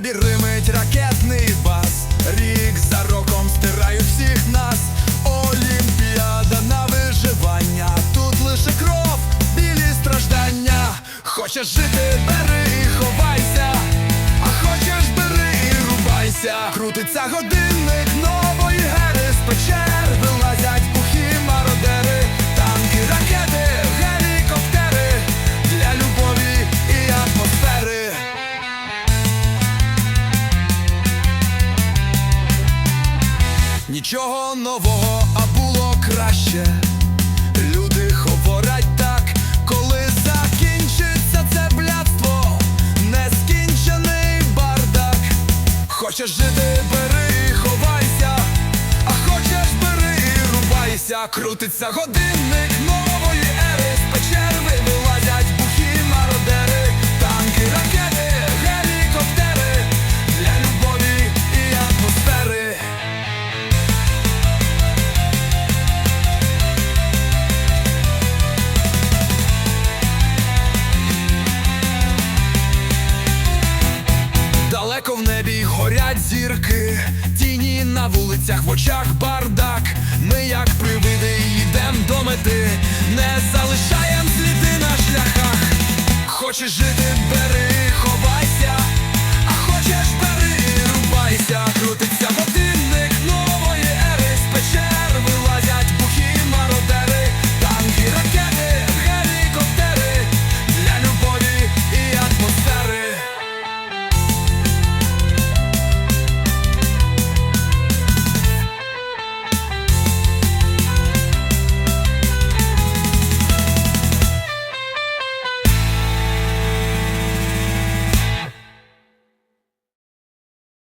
небі римить ракетний бас, рік за роком стирають всіх нас, олімпіада на виживання, тут лише кров, білі страждання, хочеш жити, бери і ховайся, а хочеш бери і рубайся, крутиться годинник нової гери. З пече. Нічого нового, а було краще. Люди говорять так, коли закінчиться це блядство, нескінчений бардак. Хочеш жити, бери і ховайся, а хочеш бери і рубайся. Крутиться годинник горять зірки, тіні на вулицях, в очах бардак. Ми, як привиди, йдем до мети, не залишаєм